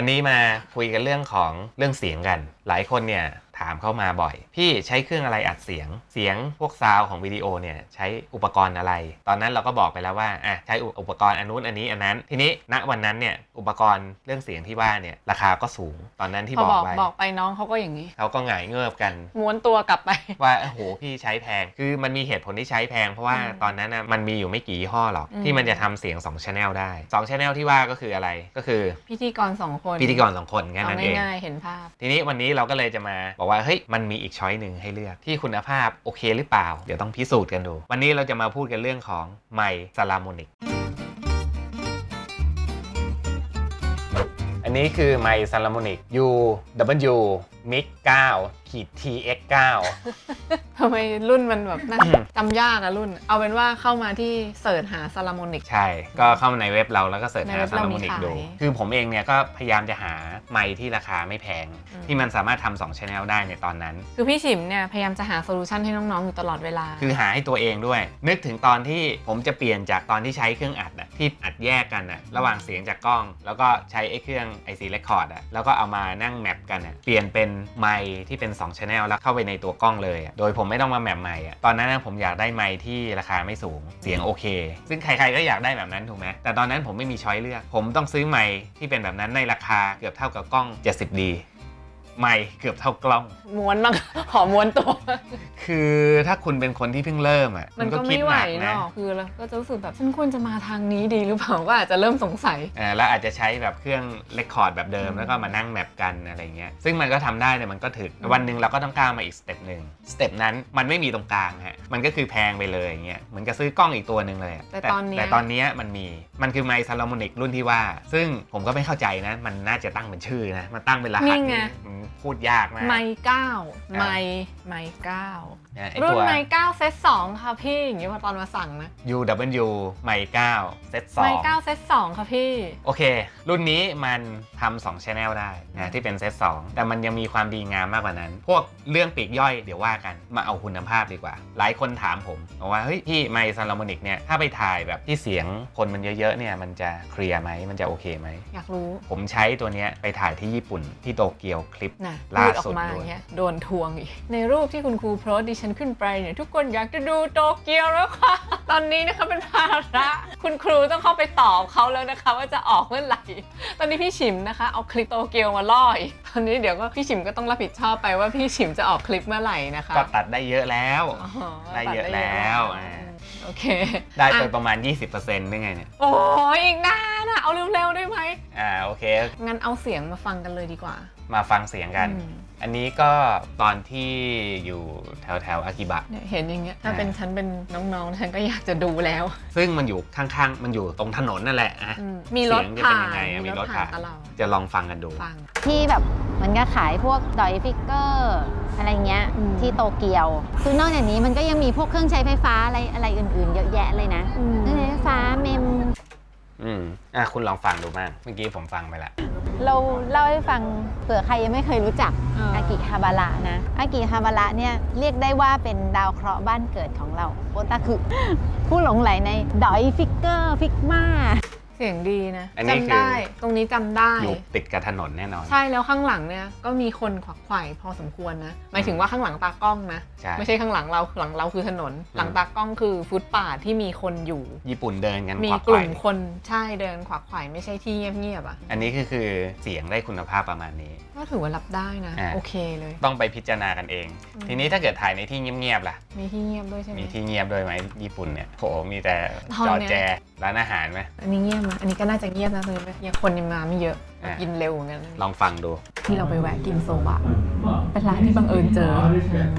วันนี้มาคุยกันเรื่องของเรื่องเสียงกัน หลายคนเนี่ย ถามเข้ามาบ่อย พี่ใช้เครื่องอะไรอัดเสียง เสียงพวกซาวของวิดีโอเนี่ยใช้อุปกรณ์อะไร ตอนนั้นเราก็บอกไปแล้วว่าอะใช้อุปกรณ์อันนู้นอันนี้อันนั้น ทีนี้ณวันนั้นเนี่ยอุปกรณ์เรื่องเสียงที่ว่าเนี่ยราคาก็สูงตอนนั้นที่พอบออกกไปบอกไปน้องเขาก็อย่างนี้ เขาก็หงายเงิบกัน ม้วนตัวกลับไป ว่าโอ้โหพี่ใช้แพงคือมันมีเหตุผลที่ใช้แพง เพราะว่าอืมตอนนั้นนะมันมีอยู่ไม่กี่ยี่ห้อหรอก อืม ที่มันจะทำเสียง2 Channel ได้2 Channel ที่ว่าก็คืออะไรก็คือพิธีกรสองคนพิธีกรสองคนแค่เอานั้นเอง ง่ายๆเห็นภาพ ทีนี้วันนี้เราก็เลยจะมาบอกว่าว่าเฮ้ยมันมีอีกช้อยหนึ่งให้เลือกที่คุณภาพโอเคหรือเปล่า เดี๋ยวต้องพิสูจน์กันดู วันนี้เราจะมาพูดกันเรื่องของไมค์ซาลาโมนิกอันนี้คือไมค์ซาลาโมนิก UW Mic 9ขีด TX 9 ทำไมรุ่นมันแบบน่าอืมจำยากอะรุ่น เอาเป็นว่าเข้ามาที่เสิร์ชหาซาลามอนิก ใช่ ก็เข้ามาในเว็บเราแล้วก็เสิร์ชในหาเว็บซาเราลามีโมนิกขายดู คือผมเองเนี่ยก็พยายามจะหาไมค์ที่ราคาไม่แพงอืมที่มันสามารถทำสองช anel ได้ในตอนนั้น คือพี่ฉิมเนี่ยพยายามจะหาโซลูชันให้น้อง ๆ อยู่ตลอดเวลา คือหาให้ตัวเองด้วย นึกถึงตอนที่ผมจะเปลี่ยนจากตอนที่ใช้เครื่องอัดอะที่อัดแยกกันอะระหว่างเสียงจากกล้อง แล้วก็ใช้ไอ้เครื่อง IC Record อะแล้วก็เอามานั่งแมปกันอะเปลี่ยนเป็นไมค์ที่เป็น 2 Channel แล้วเข้าไปในตัวกล้องเลยอะโดยผมไม่ต้องมาแมปใหม่อะตอนนั้นนะผมอยากได้ไมค์ที่ราคาไม่สูงเสียงโอเค ซึ่งใครๆก็อยากได้แบบนั้นถูกไหมแต่ตอนนั้นผมไม่มีช้อยเลือก ผมต้องซื้อไมค์ที่เป็นแบบนั้นในราคาเกือบเท่ากับกล้อง 70D ไมค์เกือบเท่ากล้อง ม้วนบ้างขอม้วนตัว คือถ้าคุณเป็นคนที่เพิ่งเริ่มอะมันก็คิดไม่ไหวนักเนาะคือเราก็จะรู้สึกแบบฉันควรจะมาทางนี้ดีหรือเปล่าก็อาจจะเริ่มสงสัยเออแล้วอาจจะใช้แบบเครื่องเรคคอร์ดแบบเดิมอืมแล้วก็มานั่งแมปกันอะไรเงี้ยซึ่งมันก็ทำได้แต่มันก็ถึกวันหนึ่งเราก็ต้องก้าวมาอีกสเต็ปหนึ่งสเต็ปนั้นมันไม่มีตรงกลางฮะมันก็คือแพงไปเลยอย่างเงี้ยเหมือนกับซื้อกล้องอีกตัวหนึ่งเลยอะแต่ตอนเนี้ยแต่ตอนเนี้ยมันมีมันคือไมค์ซาลามอนิกรุ่นที่ว่า ซึ่งผมก็ไม่เข้าใจนะ มันน่าจะตั้งเป็นชื่อนะมันตั้งเป็นรหัสนี่ไงมันพูดยากมาก ไมเก้าอ่าไมไมเก้า นะไอ้รุ่นตัว ไมเก้าเซตสองค่ะพี่อย่างนี้พอตอนมาสั่งนะ UW ไมค์9เซต2ไมเก้าเซตสองค่ะพี่โอเค รุ่นนี้มันทำ2 Channel ได้นะที่เป็นเซต2แต่มันยังมีความดีงามมากกว่านั้น พวกเรื่องปีกย่อยเดี๋ยวว่ากันมาเอาคุณภาพดีกว่า หลายคนถามผมบอกว่าเฮ้ยพี่ไมค์ซาลามอนิกเนี่ยถ้าไปถ่ายแบบที่เสียงคนมันเยอะๆเนี่ยมันจะเคลียร์ไหมมันจะโอเคไหม อยากรู้ผมใช้ตัวเนี้ยไปถ่ายที่ญี่ปุ่นที่โตเกียวคลิป นะล่าพูดออสุดกมาด้วยอย่างเงี้ยโดนทวงอีก ในรูปที่คุณครูโพสต์ดิฉันขึ้นไปเนี่ยทุกคนอยากจะดูโตเกียวแล้วค่ะ ตอนนี้นะคะเป็นภาระคุณครูต้องเข้าไปตอบเขาแล้วนะคะ ว่าจะออกเมื่อไหร่ ตอนนี้พี่ฉิมนะคะ เอาคลิปโตเกียวมาล่ออีกตอนนี้เดี๋ยวก็พี่ฉิมก็ต้องรับผิดชอบไปว่าพี่ฉิมจะออกคลิปเมื่อไหร่นะคะก็ตัดได้เยอะแล้วอ๋อได้เยอะตัแล้วอ่าโอเค ได้ไปอะประมาณ 20%ได้ไงเนี่ย โอ้ยอีกนานอะเอาเร็วๆได้ไหมอ่าโอเค งั้นเอาเสียงมาฟังกันเลยดีกว่า มาฟังเสียงกัน อืมอันนี้ก็ตอนที่อยู่แถวแถวๆอากิบะ เนี่ยเห็นอย่างเงี้ยถ้าอ่าเป็นฉันเป็นน้องๆ ฉันก็อยากจะดูแล้วซึ่งมันอยู่ข้างๆ มันอยู่ตรงถนนนั่นแหละอะอืมมีรถเสียงจะเป็นผ่ายังนไงอะมีรถผ่านตลอดจะลองฟังกันดู ฟัง ที่แบบเหมือนกับขายพวกดอยฟิกเกอร์อะไรเงี้ยอืม ที่โตเกียว คือนอกจากนี้มันก็ยังมีพวกเครื่องใช้ไฟฟ้าอะไรอะไรอื่นๆ เยอะแยะเลยนะเครื่องใช้ไฟฟ้าเมม อืมอะคุณลองฟังดูบ้างเมื่อกี้ผมฟังไปละเราเล่าให้ฟังเผื่อใครยังไม่เคยรู้จักเออออากิฮาบาระนะ อากิฮาบาระเนี่ยเรียกได้ว่าเป็นดาวเคราะห์บ้านเกิดของเราโอตาคือผู้หลงไหลในดอยฟิกเกอร์ฟิกมา เสียงดีนะอันนี้จำคือได้ตรงนี้จำได้ อยู่ติดกับถนนแน่นอน ใช่แล้วข้างหลังเนี่ยก็มีคนขวักไขว่พอสมควรนะ หมายถึงว่าข้างหลังตากล้องนะ ใช่ ไม่ใช่ข้างหลังเราหลังเราคือถนน หลังตากล้องคือฟุตป่าทที่มีคนอยู่ ญี่ปุ่นเดินกันมีควักกลุ่ไขมว่คนใช่เดินขวักไขว่ไม่ใช่ที่เงียบๆอะ อันนี้คือคือเสียงได้คุณภาพประมาณนี้ ก็ถือว่ารับได้นะ อ่า โอเคเลย ต้องไปพิจารณากันเอง อืม ทีนี้ถ้าเกิดถ่ายในที่เงียบๆล่ะ มีที่เงียบด้วยใช่ไหม มีที่เงียบด้วยไหมญี่ปุ่นเนี่ยโหมีแต่ห้องจอเนี่ย แจร้านอาหารไหมอันนี้เงียบไหมอันนี้ก็น่าจะเงียบนะเลยยังคนยังมาไม่เยอะ อ่ากินเร็วเหมือนกันลองฟังดู ที่เราไปแวะกินโซบะ เป็นร้านที่บังเอิญเจอ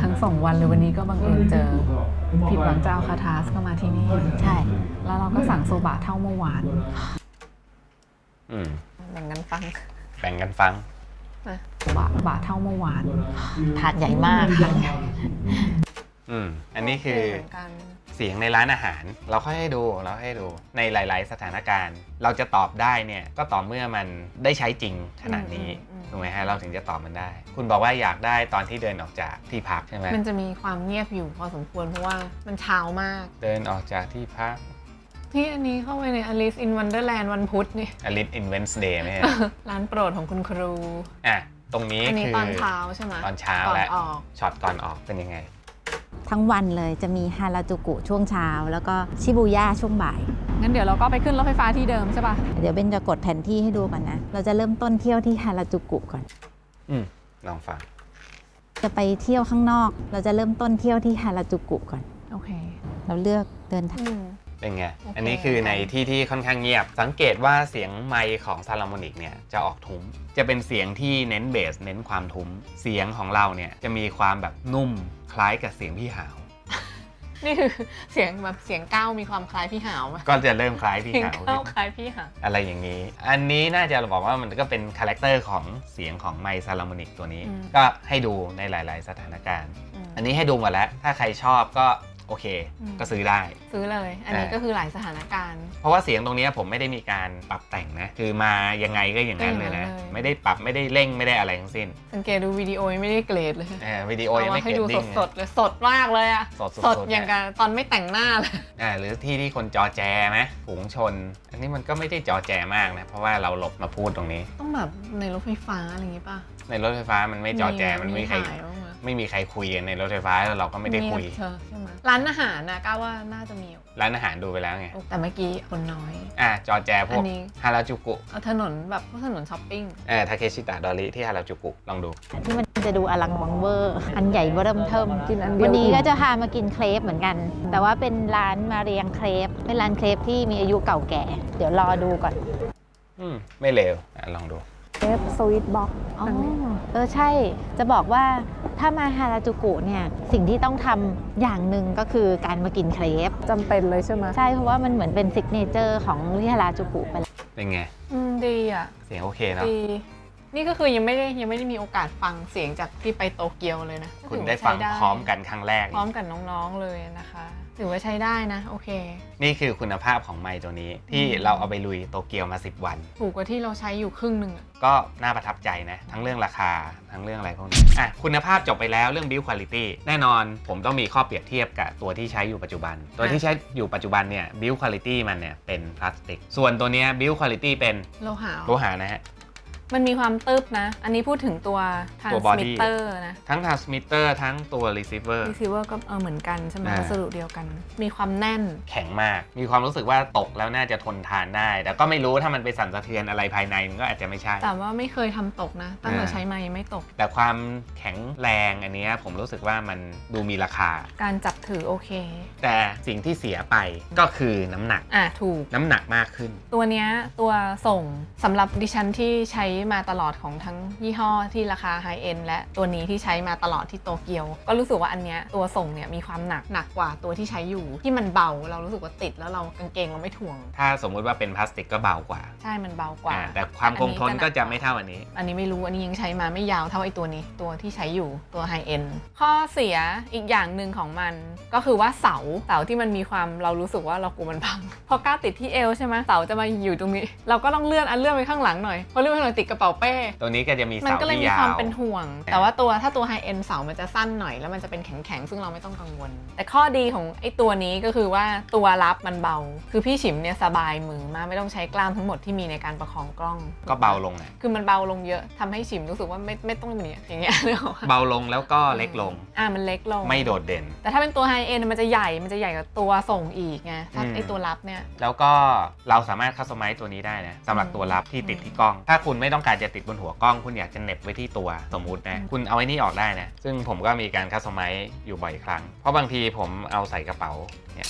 ทั้งสองวันเลยวันนี้ก็บังเอิญเจอ ผิดหวังเจ้าคาทาสก็มาที่นี่ ใช่ แล้วเราก็สั่งโซบะเท่าเมื่อวานอืมแบ่งกันฟังแบ่งกันฟังนะโซบะบะเท่าเมื่อวาน ถาดใหญ่มากค่ะอืมอันนี้คือ เหมือนกันเสียงในร้านอาหาร เราค่อยให้ดูเราให้ดูในหลาย ๆ สถานการณ์ เราจะตอบได้เนี่ยก็ต่อเมื่อมันได้ใช้จริงขนาดนี้อืมอืม ถูกไหมฮะเราถึงจะตอบมันได้ คุณบอกว่าอยากได้ตอนที่เดินออกจากที่พักใช่ไหมมันจะมีความเงียบอยู่พอสมควรเพราะว่ามันเช้ามาก เดินออกจากที่พัก ที่อันนี้เข้าไปใน Alice in Wonderland วันพุธนี่ Alice in Wednesday ไหมฮะ ร้านโปรดของคุณครู อะตรงนี้อันนี้คือตอนเช้าใช่ไหมตอนเช้าก่อนและออก ช็อตก่อนออกเป็นยังไง ทั้งวันเลยจะมีฮาราจูกุช่วงเช้า แล้วก็ชิบูย่าช่วงบ่าย งั้นเดี๋ยวเราก็ไปขึ้นรถไฟฟ้าที่เดิมใช่ป่ะเดี๋ยวเบนจะกดแผนที่ให้ดูก่อนนะ เราจะเริ่มต้นเที่ยวที่ฮาราจูกุก่อน อืมลองฟัง จะไปเที่ยวข้างนอก เราจะเริ่มต้นเที่ยวที่ฮาราจูกุก่อน โอเค เราเลือกเดินทางอืม เป็นไง โอเค อันนี้คือในที่ที่ค่อนข้างเงียบ สังเกตว่าเสียงไมค์ของซาลามอนิกเนี่ยจะออกทุ้ม จะเป็นเสียงที่เน้นเบสเน้นความทุ้ม เสียงของเราเนี่ยจะมีความแบบนุ่มคล้ายกับเสียงพี่หาว นี่คือเสียงแบบเสียงก้าวมีความคล้ายพี่หาวไหมก็จะเริ่มคล้ายพี่เสียงหาว ก้าวคล้ายพี่หาว อะไรอย่างนี้ อันนี้น่าจะบอกว่ามันก็เป็นคาแรคเตอร์ของเสียงของไมค์ซาลามอนิกตัวนี้ก็ให้ดูในหลาย ๆ สถานการณ์ อืมอันนี้ให้ดูหมดแล้ว ถ้าใครชอบก็ โอเค อืม ก็ซื้อได้ ซื้อเลย อันนี้อ่าก็คือหลายสถานการณ์ เพราะว่าเสียงตรงเนี้ยผมไม่ได้มีการปรับแต่งนะ คือมายังไงก็อย่างนั้นเลยนะก็อย่างนั้นเลย ไม่ได้ปรับไม่ได้เร่งไม่ได้อะไรทั้งสิ้นสังเกตดูวิดีโอยังไม่ได้เกรดเลยเออวิดีโอยังไม่ให้เกรดดูดิ้งสดๆเลยสดมากเลยอะสดๆสดๆอย่างกับตอนไม่แต่งหน้าเลยอ่าหรือที่ที่คนจอแจไหมฝูงชน อันนี้มันก็ไม่ได้จอแจมากนะ เพราะว่าเราหลบมาพูดตรงนี้ ต้องแบบในรถไฟฟ้าอะไรอย่างงี้ป่ะในรถไฟฟ้ามันไม่จอแจมันไม่มีใคร ถ่ายบ้างไหม ไม่มีใครคุยกันในรถไฟฟ้าแล้วเราก็ไม่ได้คุยเงีบเธอใช่ไหมร้านอาหารนะก้าวว่าน่าจะมีอยู่ร้านอาหารดูไปแล้วไง แต่เมื่อกี้คนน้อย อ่าจอแจพวอักนนี้ ฮาราจูกุเอาถนนแบบพวกถนนช้อปปิ้ง เออทาเคชิตะดอริที่ฮาราจูกุลองดู ที่มันจะดูอลังวังเวอร์ อันใหญ่เบิ่มเทิมกินอันเดียว วันนี้ก็จะพามากินเครปเหมือนกัน แต่ว่าเป็นร้านมาเรียงเครป เป็นร้านเครปที่มีอายุเก่าแก่ เดี๋ยวรอดูก่อน อืม ไม่เลวอะลองดู เอฟสวิตบ็อกอ๋อเออใช่จะบอกว่าถ้ามาฮาราจูกุเนี่ยสิ่งที่ต้องทำอย่างหนึ่งก็คือการมากินเครปจำเป็นเลยใช่ไหมใช่เพราะว่ามันเหมือนเป็นซิกเนเจอร์ของที่ฮาราจูกุไปแล้วเป็นไง อืมดีอะ เสียงโอเคเนาะดี นี่ก็คือยังไม่ได้ยังไม่ได้มีโอกาสฟังเสียงจากที่ไปโตเกียวเลยนะคุณถือว่าได้ฟังใช้พร้อมกันครั้งแรก พร้อมกับน้องๆเลยนะคะ ถือว่าใช้ได้นะ โอเค นี่คือคุณภาพของไมค์ตัวนี้ที่อืมเราเอาไปลุยโตเกียวมา 10 วัน ถูกกว่าที่เราใช้อยู่ครึ่งหนึ่งอะก็น่าประทับใจนะ ทั้งเรื่องราคาทั้งเรื่องอะไรพวกนี้อะคุณภาพจบไปแล้วเรื่อง build quality แน่นอนผมต้องมีข้อเปรียบเทียบกับตัวที่ใช้อยู่ปัจจุบัน ตัวที่ใช้อยู่ปัจจุบันเนี่ย build quality มันเนี่ยเป็นพลาสติก ส่วนตัวเนี้ย build quality เป็นโลหะโลหะนะฮะ มันมีความตึบนะ อันนี้พูดถึงตัว ตัว body transmitter นะ ทั้ง transmitter ทั้งตัว receiver receiver ก็เออเหมือนกันใช่ไหมอ่า วัสดุเดียวกัน มีความแน่น แข็งมาก มีความรู้สึกว่าตกแล้วน่าจะทนทานได้ แต่ก็ไม่รู้ถ้ามันไปสั่นสะเทือนอะไรภายในมันก็อาจจะไม่ใช่ แต่ว่าไม่เคยทำตกนะ ตั้งแต่อ่า ใช้มายังไม่ตก แต่ความแข็งแรงอันเนี้ยผมรู้สึกว่ามันดูมีราคา การจับถือโอเค แต่สิ่งที่เสียไปก็คือน้ำหนัก อะถูก น้ำหนักมากขึ้น ตัวเนี้ยตัวส่งสำหรับดิฉันที่ใช้มาตลอดของทั้งยี่ห้อที่ราคาไฮเอ็นและตัวนี้ที่ใช้มาตลอดที่โตเกียว ก็รู้สึกว่าอันเนี้ยตัวส่งเนี่ยมีความหนักหนักกว่าตัวที่ใช้อยู่ ที่มันเบาเรารู้สึกว่าติดแล้วเรากางเกงเราไม่ถ่วง ถ้าสมมุติว่าเป็นพลาสติกก็เบากว่าใช่มันเบากว่า อ่า แต่ความคงทนก็จะไม่เท่าเท่าอันนี้ อันนี้ไม่รู้อันนี้ยังใช้มาไม่ยาวเท่าไอ้ตัวนี้ ตัวที่ใช้อยู่ตัวไฮเอ็นข้อเสียอีกอย่างหนึ่งของมันก็คือว่าเสาเสาที่มันมีความเรารู้สึกว่าเรากลัวมันพัง พอก้าวติดที่เอวใช่ไหมเสาจะมาอยู่ตรงนี้ เราก็ต้องเลื่อนอันเลื่อนไปข้างหลังหน่อยเพราะเลื่อนไปข้างหลังติดกระเป๋าเป้ ตัวนี้ก็จะมีมันเสาก็เลยที่มียาความว เป็นห่วงอ่าแต่ว่าตัวถ้าตัวไฮเอ็นเสามันจะสั้นหน่อยแล้วมันจะเป็นแข็งๆ ซึ่งเราไม่ต้องกังวล แต่ข้อดีของไอ้ตัวนี้ก็คือว่าตัวรับมันเบา คือพี่ฉิมเนี่ยสบายมือมากไม่ต้องใช้กล้ามทั้งหมดที่มีในการประคองกล้อง ก็เบาลงอะคือมันเบาลงเยอะทำให้ฉิมรู้สึกว่าไม่ไม่ต้องอย่างเงี้ยอย่างเงี้ยนึกออกปะเบาลงแล้วก็เล็กลง อ่ามันเล็กลง ไม่โดดเด่น แต่ถ้าเป็นตัวไฮเอ็นมันจะใหญ่ มันจะใหญ่กว่าตัวส่งอีกไง ถ้าอืม ไอ้ตัวรับเนี่ย แล้วก็เราสามารถคัสตอมไมซ์ตัวนี้ได้นะสำหรับตัวรับที่ติดที่กล้อง ถ้าคุณไม่ต้องการจะติดบนหัวกล้อง คุณอยากจะเหน็บไว้ที่ตัวสมมุตินะอืมคุณเอาไอ้นี่ออกได้นะ ซึ่งผมก็มีการคัสตอมไมซ์อยู่บ่อยครั้ง เพราะบางทีผมเอาใส่กระเป๋าเนี่ย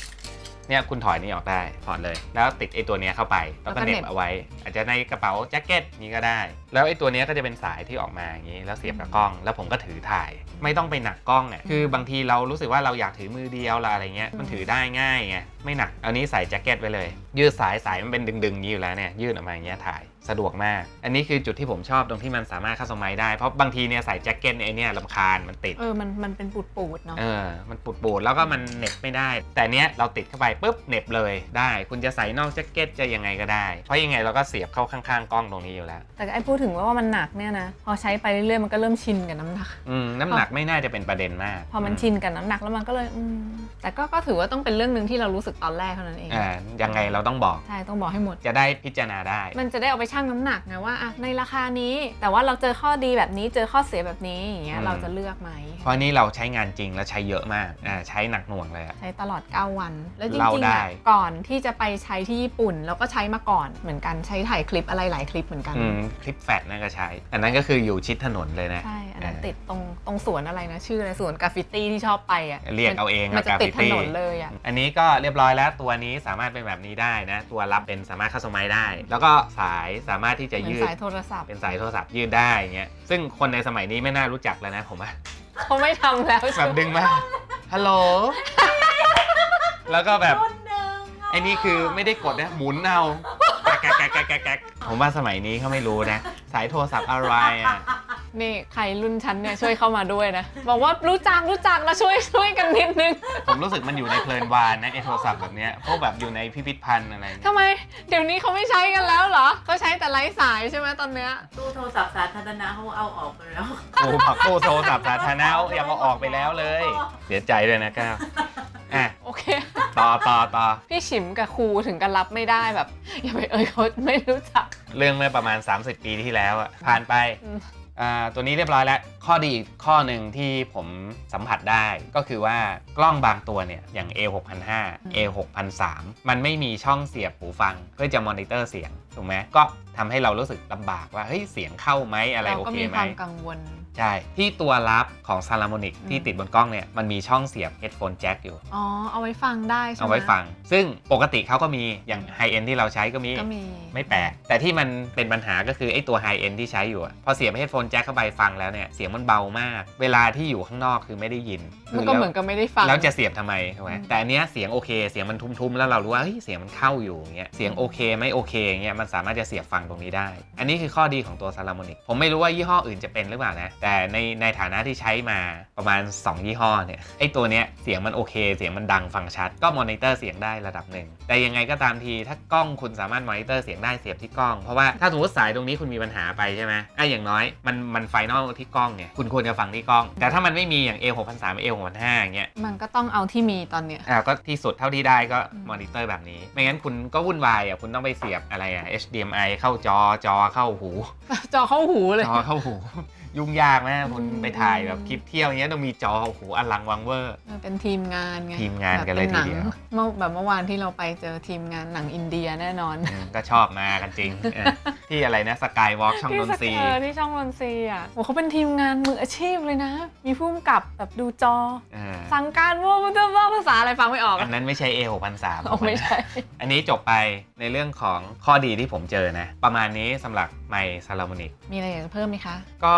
เนี่ยคุณถอยนี่ออกได้ถอดเลย แล้วติดไอ้ตัวเนี้ยเข้าไปแล้วก็เหน็บเอาไว้ อาจจะในกระเป๋าแจ็คเก็ตนี้ก็ได้ แล้วไอ้ตัวเนี้ยก็จะเป็นสายที่ออกมาอย่างนี้แล้วเสียบกับกล้อง แล้วผมก็ถือถ่าย ไม่ต้องไปหนักกล้องเนี่ยคือบางทีเรารู้สึกว่าเราอยากถือมือเดียวละอะไรเงี้ยมันถือได้ง่ายไงไม่หนักเอานี้ใส่แจ็คเก็ตไว้เลย ยืดสายสายมันเป็นดึงๆอย่างนี้อยู่แล้วเนี่ยยืดออกมาอย่างเงี้ยถ่าย สะดวกมาก อันนี้คือจุดที่ผมชอบตรงที่มันสามารถคัสตอมไมซ์ได้ เพราะบางทีเนี่ยใส่แจ็คเก็ตไอเนี่ยลำคาญมันติด เออ มัน มันเป็นปูดปูดๆเนาะ เออ มันปูดปูดๆแล้วก็มันเหน็บไม่ได้ แต่เนี้ยเราติดเข้าไปปุ๊บเหน็บเลยได้ คุณจะใส่นอกแจ็คเก็ตจะยังไงก็ได้ เพราะยังไงเราก็เสียบเข้าข้างๆกล้องตรงนี้อยู่แล้ว แต่ไอ้พูดถึงว่ามันหนักเนี่ยนะ พอใช้ไปเรื่อยๆมันก็เริ่มชินกับน้ำหนัก อืม น้ำหนักไม่น่าจะเป็นประเด็นมาก พอมันชินกับน้ำหนักแล้วมันก็เลยอืมแต่ก็ ก็ถือว่าต้องเป็นเรื่องหนึ่งที่เรารู้สึกตอนแรกเท่านั้นเอง อ่า ยังไงเราต้องบอก ใช่ ต้องบอกให้หมด จะได้พิจารณาได้ มันจะได้เอาไปชั่งน้ำหนักไงว่าอะในราคานี้ แต่ว่าเราเจอข้อดีแบบนี้เจอข้อเสียแบบนี้อย่างเงี้ยอืมเราจะเลือกไหมเพราะนี่เราใช้งานจริงและใช้เยอะมากอ่าใช้หนักหน่วงเลยอะ ใช้ตลอด 9 วัน แล้วจเล่าริงๆได้ อะก่อนที่จะไปใช้ที่ญี่ปุ่นเราก็ใช้มาก่อนเหมือนกันใช้ถ่ายคลิปอะไรหลายคลิปเหมือนกัน อืมคลิปแฟดนั่นก็ใช้ อันนั้นก็คืออยู่ชิดถนนเลยนะ ใช่ อันนั้นเออติดตรงตรงสวนอะไรนะชื่ออะไรสวนกราฟฟิตี้ที่ชอบไปอะเรียกเอาเองมันจะอะติดถ graffiti นนเลยอะ อันนี้ก็เรียบร้อยแล้วตัวนี้สามารถเป็นแบบนี้ได้นะ ตัวรับเป็นสามารถคัสตอมไมซ์ได้ แล้วก็สายสามารถที่จะเหมือนยืด สายโทรศัพท์ เป็นสายโทรศัพท์ยืดได้อย่างเงี้ย ซึ่งคนในสมัยนี้ไม่น่ารู้จักแล้วนะผมว่าเขาไม่ทำแล้วแบบดึงมา ฮัลโหล แล้วก็แบบไอ้นี่คือไม่ได้กดนะหมุนเอาแกะแกะแกะแกะแกะผมว่าสมัยนี้เขาไม่รู้นะ สายโทรศัพท์อะไรอะ นี่ใครรุ่นฉันเนี่ยช่วยเข้ามาด้วยนะ บอกว่ารู้จักรู้จักนะช่วยช่วยกันนิดนึงผมรู้สึกมันอยู่ในเพลินวานนะไอโทรศัพท์แบบเนี้ยพวกแบบอยู่ในพิพิธภัณฑ์อะไรเนี่ยทำไม เดี๋ยวนี้เขาไม่ใช้กันแล้วเหรอเขาใช้แต่ไร้สายใช่ไหมตอนเนี้ยตู้โทรศัพท์สาธารณะเขาเอาออกไปแล้ว โอ้ผักตู้โทรศัพท์สาธารณะอย่ามาออกไปแล้วเลย เสียใจด้วยนะก้าวอะโอเค ต่อต่อต่อพี่ฉิมกับครูถึงกันรับไม่ได้แบบ อย่าไปเอ่ยเขาไม่รู้จัก เรื่องเมื่อประมาณ 30 ปีที่แล้วอะผ่านไป อืมอ่า ตัวนี้เรียบร้อยแล้ว ข้อดีอีกข้อหนึ่งที่ผมสัมผัสได้ก็คือว่ากล้องบางตัวเนี่ย อย่าง A 6 0 0 A 6 0 0มันไม่มีช่องเสียบหูฟัง เพื่อจะมอนิเตอร์เสียง ถูกไหมก็ทำให้เรารู้สึกลำบากว่าเฮ้ยเสียงเข้าไหมอะไรเราโอก็เคมีไหคมวามกังวล ใช่ ที่ตัวรับของ s a l a m o n i c อืมที่ติดบนกล้องเนี่ยมันมีช่องเสียบ headphone jack อยู่ อ๋อ เอาไว้ฟังได้ใช่ไหม เอาไว้ฟัง ซึ่งปกติเขาก็มีอย่าง high end ที่เราใช้ก็มีก็มี ไม่แปลก แต่ที่มันเป็นปัญหาก็คือไอ้ตัว high end ที่ใช้อยู่อะพอเสียบ headphone jack เข้าไปฟังแล้วเนี่ยเสียงมันเบามาก เวลาที่อยู่ข้างนอกคือไม่ได้ยินมันก็เหมือนกับไม่ได้ฟัง แล้วจะเสียบทำไมถูกไหมอืม แต่อันเนี้ยเสียงโอเคเสียงมันทุ้มๆแล้วเรารู้ว่าเฮ้ยเสียงมันเข้าอยู่อย่างเงี้ยเสียงโอเคไม่โอเคอย่างเงี้ยมันสามารถจะเสียบฟังตรงนี้ได้ อันนี้คือข้อดีของตัว s a l a m o n i c ผมไม่รู้ว่ายี่ห้ออื่นจะเป็นหรือเปล่านะแต่ในในฐานะที่ใช้มาประมาณ 2 ยี่ห้อเนี่ยไอตัวเนี้ยเสียงมันโอเค เสียงมันดังฟังชัด ก็มอนิเตอร์เสียงได้ระดับหนึ่งแต่ยังไงก็ตามทีถ้ากล้องคุณสามารถมอนิเตอร์เสียงได้เสียบที่กล้องเพราะว่าถ้าสมมติสายตรงนี้คุณมีปัญหาไปใช่ไหมไอ้อย่างน้อยมันมันไฟนอลที่กล้องเนี่ยคุณควรจะฟังที่กล้อง แต่ถ้ามันไม่มีอย่าง A 6 0 3 A 6 0 5อย่างเงี้ยมันก็ต้องเอาที่มีตอนเนี้ยอ่าก็ที่สุดเท่าที่ได้ก็อืมมอนิเตอร์แบบนี้ ไม่งั้นคุณก็วุ่นวายอะคุณต้องไปเสียบอะไรอะ HDMI เข้าจอจอเข้าหู จอเข้าหูเลยจอเข้าหู ยุ่งยากนะคุณอืมไปถ่ายแบบคลิปเที่ยวอย่างเงี้ยต้องมีจอโอ้โหอลังวังเวอร์เออเป็นทีมงานไงทีมงานกันเลยแบบป็หงทีเดียวเมื่อแบบเมื่อวานที่เราไปเจอทีมงานหนังอินเดียแน่นอนอืมก็ชอบมากันจริงเออที่อะไรนะสกายวอล์กช่องนนทรีที่สเออที่ช่องนนทรีอะโอ้เขาเป็นทีมงานมืออาชีพเลยนะ มีผู้กำกับแบบดูจอเออสั่งการว่ามันจะว่าภาษาอะไรฟังไม่ออก อันนั้นไม่ใช่ A 6 0 3โอ้ไม่ใช่ อันนี้จบไปในเรื่องของข้อดีที่ผมเจอนะ ประมาณนี้สำหรับ ไมซาลามอนิก มีอะไรอยากจะเพิ่มไหมคะก็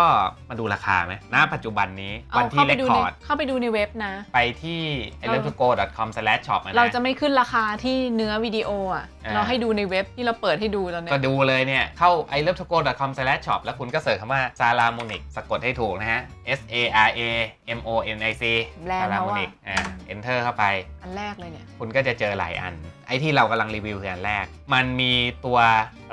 มาดูราคาไหมณปัจจุบันนี้เอาวันที่เข้าเลไปคดูคในอร์ดเข้าไปดูในเว็บนะ ไปที่ e l e c t r o g o c o m s l a s h s h o p นะเราจะไม่ขึ้นราคาที่เนื้อวิดีโออะ อ่า เราให้ดูในเว็บที่เราเปิดให้ดูตอนเนี้ก็ยดูเลยเนี่ย เข้า i l o v e t o g o c o m s l a s h s h o p แล้วคุณก็เสิร์ชคำว่า s a l a m o n i c สะกดให้ถูกนะฮะ S A R A M O N I C แบรนด์เขาอะ Salamonic อ่า enter เข้าไป อันแรกเลยเนี่ย คุณก็จะเจอหลายอันไอ้ที่เรากำลังรีวิวคืออันแรก มันมีตัว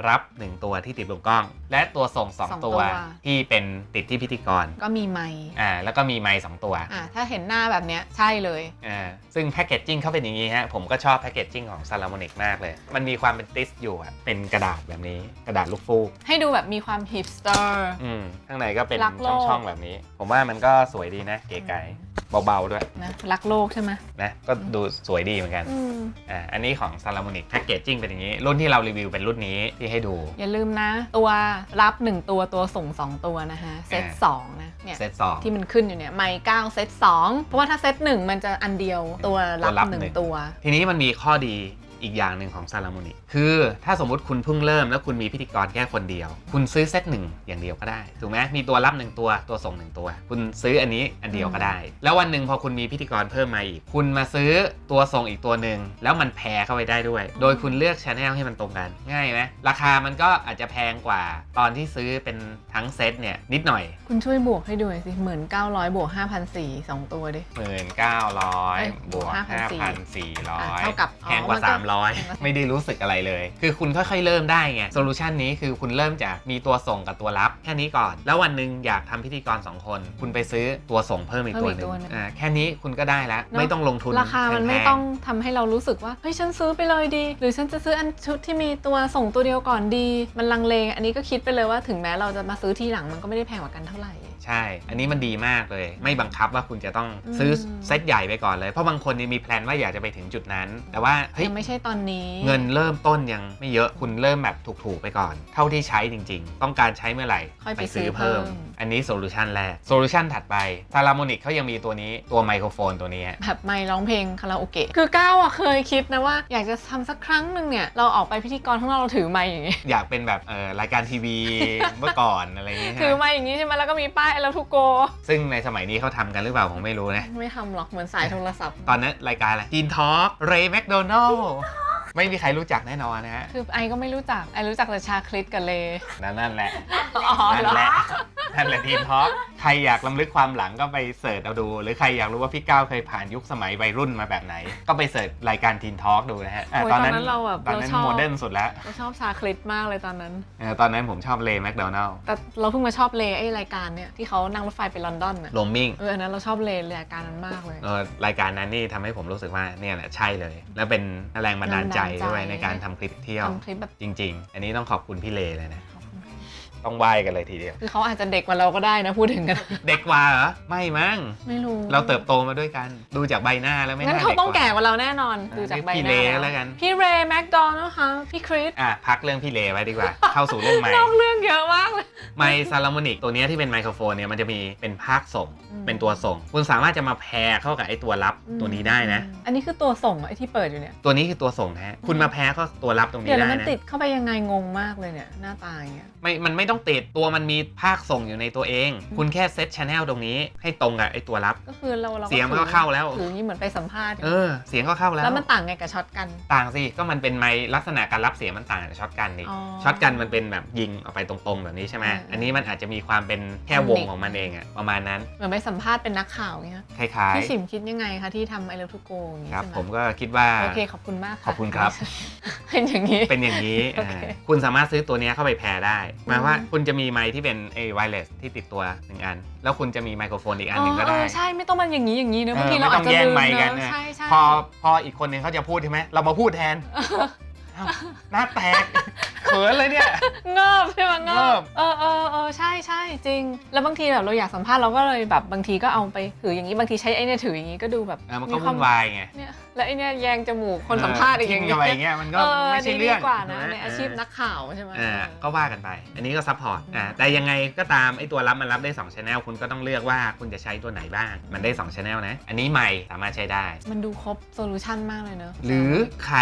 รับ 1 ตัวที่ติดบนกล้อง และตัวส่งสอง2ตัตัวว ที่เป็นติดที่พิธีกรก็มีไมค์อ่าแล้วก็มีไมค์สองตัวอะถ้าเห็นหน้าแบบเนี้ยใช่เลย อ่าซึ่งแพคเกจจิ้งเขาเป็นอย่างนี้ฮะผมก็ชอบแพคเกจจิ้งของ s a l a m o n i c มากเลย มันมีความเป็นติสอยู่อะเป็นกระดาษแบบนี้กระดาษลูกฟูก ให้ดูแบบมีความฮิปสเตอร์ อืมข้างในก็เป็นรักโลกช่องๆแบบนี้ ผมว่ามันก็สวยดีนะ เก๋ไก๋เบาๆด้วยนะรักโลกใช่ไหมนะก็ดูสวยดีเหมือนกันอืมอ่าอันนี้ของ s a l a m o n i c แพคเกจจิ้งเป็นอย่างนี้ รุ่นที่เรารีวิวเป็นรุ่นนี้ที่ให้ดู อย่าลืมนะ ตัวรับ 1 ตัวตัวส่ง 2 ตัวนะฮะเซตอ่า2นะเนี่ยเซตสอง ที่มันขึ้นอยู่เนี่ยไมค์9เซต2เพราะว่าถ้าเซต1 มันจะอันเดียวตัวตัวรัรับบหนึ่ง 1 ตัว ทีนี้มันมีข้อดี อีกอย่างหนึ่งของซาลามนิคือถ้าสมมุติคุณเพิ่งเริ่มแล้วคุณมีพิธีกรแค่คนเดียว คุณซื้อเซตหนึ่งอย่างเดียวก็ได้ถูกไหมมีตัวรับหนึ่งตัวตัวส่งหนึ่งตัว คุณซื้ออันนี้อันเดียวก็ได้ แล้ววันหนึ่งพอคุณมีพิธีกรเพิ่มมาอีก คุณมาซื้อตัวส่งอีกตัวหนึ่งแล้วมันแพรเข้าไปได้ด้วย โดยคุณเลือกชแนลให้มันตรงกันง่ายไหมราคามันก็อาจจะแพงกว่าตอนที่ซื้อเป็นทั้งเซตเนี่ยนิดหน่อย คุณช่วยบวกให้ดูหน่อยสิหมื่นเก้าร้อยบวกห้าพันสี่สองตัวดิหมื่นเก้าร้อยเอ้ยบวกห้าพันสี่ร้อยเท่ากับแพงกว่าอ๋อมันก็สามร้อย ไม่ได้รู้สึกอะไรเลย คือคุณค่อยๆเริ่มได้ไงโซลูชันนี้คือคุณเริ่มจากมีตัวส่งกับตัวรับ แค่นี้ก่อน แล้ววันหนึ่งอยากทำพิธีกร 2 คน คุณไปซื้อตัวส่งเพิ่มอีกตัวหนึ่งอ่าแค่นี้คุณก็ได้แล้ว ไม่ต้องลงทุนราคามันไม่แพๆต้องทำให้เรารู้สึกว่าเฮ้ยฉันซื้อไปเลยดี หรือฉันจะซื้ออันชุดที่มีตัวส่งตัวเดียวก่อนดี มันลังเลอันนี้ก็คิดไปเลยว่าถึงแม้เราจะมาซื้อทีหลังมันก็ไม่ได้แพงกว่ากันเท่าไหร่ ใช่ อันนี้มันดีมากเลย ไม่บังคับว่าคุณจะต้องซื้ออมเซตใหญ่ไปก่อนเลย เพราะบางคนเนี่ยมีแพลนว่าอยากจะไปถึงจุดนั้น แต่ว่าเฮ้ยยังไม่ใช่ตอนนี้ เงินเริ่มต้นยังไม่เยอะ คุณเริ่มแบบถูกๆไปก่อน เท่าที่ใช้จริง ๆ ต้องการใช้เมื่อไหร่ค่อยไปซื้อเพิ่ม อันนี้โซลูชันแรก โซลูชันถัดไปซา l ามอนิกเขายังมีตัวนี้ ตัวไมโครโฟนตัวนี้ แบบไม่ร้องเพลงคาราโอเกะ คือก้าวอะเคยคิดนะว่าอยากจะทำสักครั้งหนึ่งเนี่ย เราออกไปพิธีกรข้างนอกเราถือไมค์อย่างงี้ อยากเป็นแบบเอ่อรายการทีวีเมื่อก่อนอะไรอย่างเงี้ยถือไมค์อย่างงี้ใช่ไหมแล้วก็มีป้ายแล้วทุกโก ซึ่งในสมัยนี้เขาทำกันหรือเปล่าผมไม่รู้นะ ไม่ทำหรอกเหมือนสายโทรศัพท์ ตอนนั้นรายการอะไรจีนทอล์กเรย์แมคโดนัล ไม่มีใครรู้จักแน่นอนนะฮะคือไอก็ไม่รู้จัก ไอรู้จักแต่ชาคริสกับเลนั่นนั่นแหละอ๋อนั่เหรนอแหละนั่นแหละทีมทอล์กใครอยากล้ำลึกความหลังก็ไปเสิร์ชเอาดู หรือใครอยากรู้ว่าพี่ก้าวเคยผ่านยุคสมัยวัยรุ่นมาแบบไหน ก็ไปเสิร์ชรายการทีนทอล์กดูนะฮะะโอ้ยตอนนั้นเราแบบตอนเรานั้นชอบ โมเดิร์นสุดแล้วเราชอบชาคริสมากเลยตอนนั้น เออตอนนั้นผมชอบเลย์แมคโดนัลแต่เราเพิ่งมาชอบเลไอรายการเนี่ยที่เขานั่งรถไฟไปลอนดอนน่ะโรมมิ่งเอออันนั้นเราชอบเลรายการนั้นมากเลย เออรายการนั้นนี่ทำให้ผมรู้สึกว่าเนี่ยแหละใช่เลย แล้วเป็นแรงบันดาลใจแรงบันดาลใจด้วยในการทำคลิปเที่ยว ทำคลิปแบบ จริง ๆ อันนี้ต้องขอบคุณพี่เลเลยนะขอบคุณค่ะ ต้องไหว้กันเลยทีเดียว คือเขาอาจจะเด็กกว่าเราก็ได้นะพูดถึงกัน เด็กกว่าเหรอ ไม่มั้ง ไม่รู้ เราเติบโตมาด้วยกัน ดูจากใบหน้าแล้วไม่งั้นน่าเขาเด็กต้องกว่าแก่กว่าเราแน่นอนอ่าดูจากใบหพี่น้าเลแล้วกัน พี่เรย์แมคโดนัลด์ค่ะพี่คริสอะพักเรื่องพี่เลไว้ดีกว่า เข้าสู่เรื่องใหม่นอกเรื่องเยอะมากเลย ไมค์ซาลามอนิกตัวเนี้ยที่เป็นไมโครโฟนเนี่ยมันจะมีเป็นภาคส่ง อืม เป็นตัวส่ง คุณสามารถจะมาแพรเข้ากับไอ้ตัวรับตัวนี้ได้นะ อันนี้คือตัวส่งไอที่เปิดอยู่เนี่ย ตัวนี้คือตัวส่งนะฮะคุณมาแพรเข้าตัวรับตรงนี้เดี๋ยวแล้วได้มันนะติดเข้าไปยังไงงงมากเลยเนี่ยหน้าตาอย่างเงี้ย ไม่มันไม่ต้องติดตัวมันมีภาคส่งอยู่ในตัวเอง คุณแค่เซตชแนลตรงนี้ให้ตรงกับไอ้ตัวรับ ก็คือเราเราเสียงมันก็เข้าแล้วถืออย่างนี้เหมือนไปสัมภาษณ์เออเสียงก็เข้าแล้ว แล้วมันต่างไงกับช็อตกัน ต่างสิก็มันเป็นไมค์ลักษณะการรับเสียงมันต่างจากช็อตกันนี่อ๋อช็อตกันมันเป็นแบบยิงออกไปตรงๆแบบนี้ใช่ไหมอืมอันนี้มันอาจจะมีความเป็นแค่วงของมันเองอะประมาณนั้นเหมือนไปสัมภาษณ์เป็นนักข่าวเงี้ยคล้ายพี่ฉิมคิดยังไงคะที่ทำไอเลิฟทูโกอย่างงี้ๆครับใช่ไหมผมก็คิดว่าโอเคขอบคุณมากะขอบคุณครับเป็นอย่างนี้เป็นอย่างนี้โอเคอ่าคุณสามารถซื้อตัวเนี้ยเข้าไปแพรได้หมายว่าอืมคุณจะมีไมค์ที่เป็นไอ้ไวเลสที่ติดตัวหนึ่งอัน แล้วคุณจะมีไมโครโฟนอีกอันหนึ่งก็เอได้อใช่ไม่ต้องมันอย่างนี้อย่างนี้เนอะบางเออทีเราอาจจะไม่ต้องแย่งลืมไมค์กันเนนะอะใช่ใช่พอพออีกคนนึงเขาจะพูดใช่ไหมเรามาพูดแทนเอ้าหน้าแตกเขินเลยเนี่ย เงิบใช่ไหมเงิเงิบบ เออเออเออใช่ใช่จริง แล้วบางทีแบบเราอยากสัมภาษณ์เราก็เลยแบบบางทีก็เอาไปถืออย่างนี้บางทีใช้ไอ้เนี่ยถืออย่างนี้ก็ดูแบบเออมันก็คววุ่นวายไงเนี่ยแล้วไอ้เนี่ยแยงจมูกคนสัมภาษณ์อีกอย่างเงี้ยอะไรอย่างเงี้ยมันก็ไม่ใช่เรื่องดีกว่านะใช่ไหมในอาชีพนักข่าวใช่ไหม อ่าก็ว่ากันไป อันนี้ก็ซัพพอร์ตอ่าแต่ยังไงก็ตามไอ้ตัวรับมันรับได้2 Channel คุณก็ต้องเลือกว่าคุณจะใช้ตัวไหนบ้าง มันได้2 Channel นะ อันนี้ใหม่สามารถใช้ได้ มันดูครบโซลูชันมากเลยเนอะ หรือใคร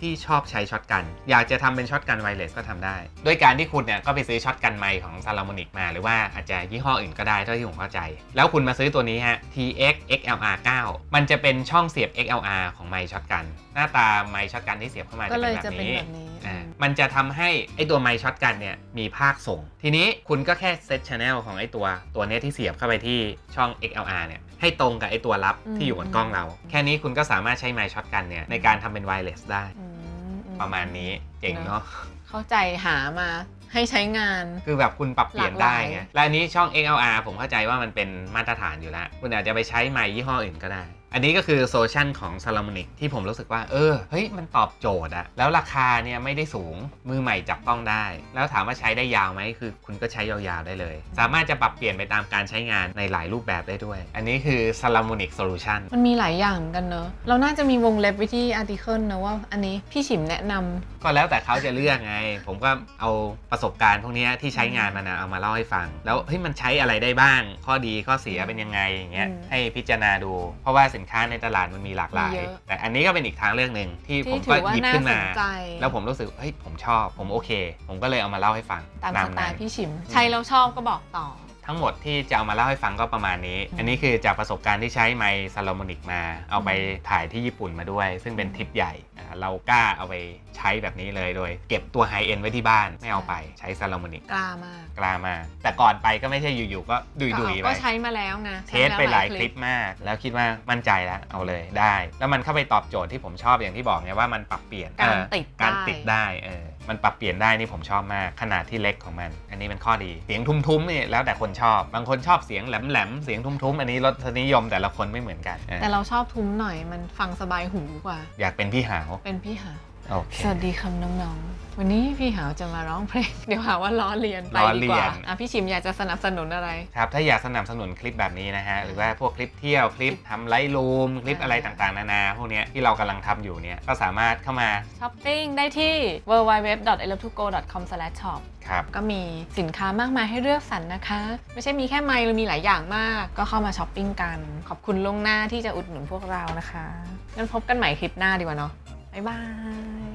ที่ชอบใช้ช็อตกัน อยากจะทำเป็นช็อตกันไวเลสก็ทำได้ ด้วยการที่คุณเนี่ยก็ไปซื้อช็อตกันไมค์ของซา l ามอนิกมา หรือว่าอาจจะยี่ห้ออื่นก็ได้เท่าที่ผมเข้าใจ แล้วคุณมาซื้อตัวนี้ฮะ TX XLR 9 มันจะเป็นช่องเสียบ XLR ของไมค์ช็อตกัน หน้าตาไมค์ช็อตกันที่เสียบเข้ามาก็จะเลเป็นยแบบจะเป็นนี้แบบนี้อ่ามันจะทำให้ไอตัวไมค์ช็อตกันเนี่ยมีภาคส่ง ทีนี้คุณก็แค่เซตช anel ของไอตัวตัวเนี้ยที่เสียบเข้าไปที่ช่อง XLR เนี่ยให้ตรงกับไอตัวรับที่อยู่บนกล้องเรา แค่นี้คุณก็สามารถใช้ไมค์ช็อตกันเนี่ยในการทำเป็นไวเลสได้อืมอืประมาณนี้เจ๋งเนาะ เข้าใจหามาให้ใช้งาน คือแบบคุณปรับเปลี่ยนหลากหได้ลายไงและอันนี้ช่อง XLR ผมเข้าใจว่ามันเป็นมาตรฐานอยู่แล้ว คุณอาจจะไปใช้ไมค์ยี่ห้ออื่นก็ได้ อันนี้ก็คือโซลูชันของ s a l a m o n i c ที่ผมรู้สึกว่า เออ เฮ้ย มันตอบโจทย์อะแล้วราคาเนี่ยไม่ได้สูง มือใหม่จับต้องได้ แล้วถามว่าใช้ได้ยาวไหม คือคุณก็ใช้ยาวๆได้เลย สามารถจะปรับเปลี่ยนไปตามการใช้งานในหลายรูปแบบได้ด้วย อันนี้คือ s a l a m o n i c Solution มันมีหลายอย่างเหมือนกันเนอะ เราน่าจะมีวงเล็บไว้ที่อาร์ติเคิลนะว่า อันนี้พี่ฉิมแนะนำก็แล้วแต่เขาจะเลือกไง ผมก็เอาประสบการณ์พวกเนี้ยที่ใช้งานมานะเอามาเล่าให้ฟัง แล้วเฮ้ย มันใช้อะไรได้บ้าง ข้อดีข้อเสียเป็นยังไงอย่างเงี้ยอืมให้พิจารณาดู เพราะว่าสินสินค้าในตลาดมันมีหลากหลายมีเยอะแต่อันนี้ก็เป็นอีกทางเลือกหนึ่งที่ผที่มถืก็อว่าหยิบน่าขึ้นสมานใจแล้วผมรู้สึกเฮ้ยผมชอบ ผมโอเค ผมก็เลยเอามาเล่าให้ฟังตามสไตนั้นล์พี่ชิม ใช้แล้วชอบก็บอกต่อ ทั้งหมดที่จะเอามาเล่าให้ฟังก็ประมาณนี้อืมอันนี้คือจากประสบการณ์ที่ใช้ไมค์ซาโลมอนิกมา เอาไปถ่ายที่ญี่ปุ่นมาด้วย ซึ่งเป็นทริปใหญ่อ่าเรากล้าเอาไปใช้แบบนี้เลยโดย เก็บตัวไฮเอ็นไว้ที่บ้านไม่เอาไปใช้ซาโลมอนิกกล้ามากกล้ามากแต่ก่อนไปก็ไม่ใช่อยู่ๆก็ดุยก็ๆเอาไป ก็ใช้มาแล้วไงเทสไปหลายคลิปมาก แล้วคิดว่ามั่นใจแล้วเอาเลยได้ แล้วมันเข้าไปตอบโจทย์ที่ผมชอบอย่างที่บอกไงว่ามันปรับเปลี่ยนการเออติดการได้ติดได้เออ มันปรับเปลี่ยนได้นี่ผมชอบมากขนาดที่เล็กของมัน อันนี้เป็นข้อดี เสียงทุ้มๆนี่แล้วแต่คนชอบ บางคนชอบเสียงแหลมๆเสียงทุ้มๆอันนี้รสนิยมแต่ละคนไม่เหมือนกันเออแต่เราชอบทุ้มหน่อยมันฟังสบายหูกว่า อยากเป็นพี่หาวเป็นพี่หาวโอเคสวัสดีคำน้องๆ วันนี้พี่หาวจะมาร้องเพลง เดี๋ยวหาว่าล้อเลียนไปล้อดีเลีกยว่าน อะพี่ชิมอยากจะสนับสนุนอะไร ครับถ้าอยากสนับสนุนคลิปแบบนี้นะฮะหรือว่าพวกคลิปเที่ยวคลิปทำไลฟ์รูมคลิปอะไรต่างๆนานาพวกเนี้ยที่เรากำลังทำอยู่เนี่ยก็สามารถเข้ามาช้อปปิ้งได้ที่ www.elove2go.com/shop ครับ ก็มีสินค้ามากมายให้เลือกสรรนะคะ ไม่ใช่มีแค่ไมค์เรามีหลายอย่างมาก ก็เข้ามาช้อปปิ้งกัน ขอบคุณล่วงหน้าที่จะอุดหนุนพวกเรานะคะงั้นพบกันใหม่คลิปหน้าดีกว่าเนาะบ๊ายบาย